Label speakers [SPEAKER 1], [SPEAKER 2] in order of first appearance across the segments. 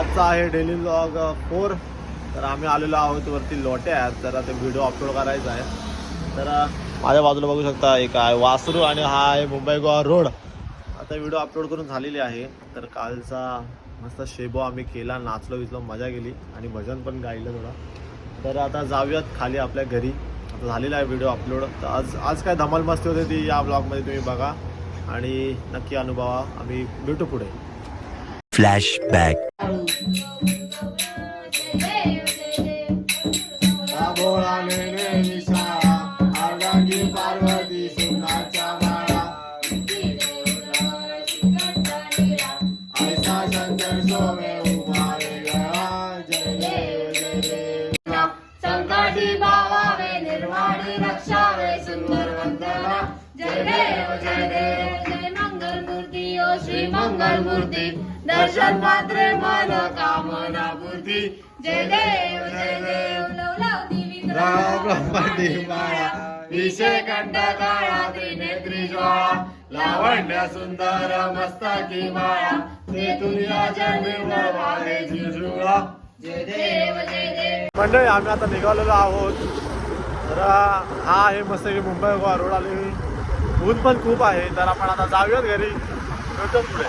[SPEAKER 1] आजचा आहे daily blog four. तर आम्ही आलेलो आहोत वरती लोटे आहेत. तर ते व्हिडिओ अपलोड करायचा आहे. तर माझ्या बाजूला बघू शकता एक आहे वासरू आणि हा आहे मुंबई गोवा रोड. आता व्हिडिओ अपलोड करून झालेली आहे. तर कालचा मस्त शेबो आम्ही केला नाचलो विचलो मजा केली आणि भजन पण गायलं थोडं. तर आता जाऊयात खाली आपल्या घरी. आता झालेला आहे व्हिडिओ अपलोड तर आज आज काय धमाल मस्ती होते ती या ब्लॉगमध्ये तुम्ही बघा. आणि नक्की अनुभवा. आम्ही भेटू पुढे.
[SPEAKER 2] फ्लॅशबॅक निर्वाणी मंगल दर्शन मात्र जय देव जय देव लवलावती
[SPEAKER 1] राम
[SPEAKER 2] विग्रह
[SPEAKER 1] ब्रह्मांडी माळा विषय कंठ काळा त्रिनेत्री ज्वाळा लावण्य सुंदर मस्तकी माळा तेथून या जन्मी वाळे झिजुळा
[SPEAKER 2] जय देव जय देव
[SPEAKER 1] मंडळी आम्ही आता निघालेलो आहोत. तर हा आहे मस्त की मुंबई गोवा रोड आली ऊन पण खूप आहे. तर आपण आता जाऊयात घरी. भेटू पुढे.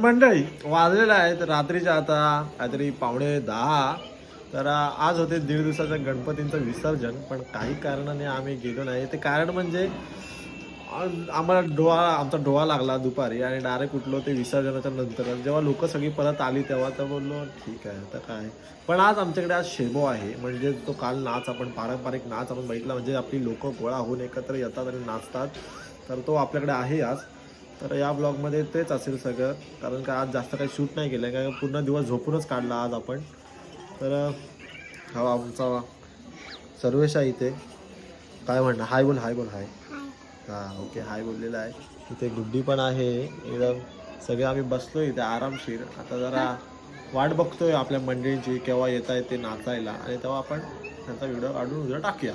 [SPEAKER 1] मंडळी वाजलेलं आहे तर रात्रीच्या आता काहीतरी पावणे दहा. तर आज होते दीड दिवसाचं गणपतींचं विसर्जन पण काही कारणाने आम्ही गेलो नाही. ते कारण म्हणजे आम्हाला डोळा आमचा डोळा लागला दुपारी आणि डायरेक्ट उठलो ते विसर्जनाच्या नंतर. जेव्हा लोक सगळी परत आली तेव्हा तर बोललो ठीक आहे तर काय? पण आज आमच्याकडे आज शेबो आहे म्हणजे तो काल नाच आपण पारंपरिक नाच आपण बघितला म्हणजे आपली लोक गोळा होऊन एकत्र येतात आणि नाचतात. तर तो आपल्याकडे आहे आज. तर या ब्लॉगमध्ये तेच असेल सगळं. कारण का आज जास्त काही शूट नाही केलं कारण पूर्ण दिवस झोपूनच काढला आज आपण. तर हा आमचा सर्वेश आहे इथे. काय म्हणणं? हाय बोल हाय बोल हाय हां ओके हाय बोललेला आहे. इथे गुड्डी पण आहे. एकदम सगळे आम्ही बसलो इथे आरामशीर. आता जरा वाट बघतोय आपल्या मंडळींची केव्हा येत आहे ते नाचायला. आणि तेव्हा आपण त्यांचा व्हिडिओ काढून उद्या टाकूया.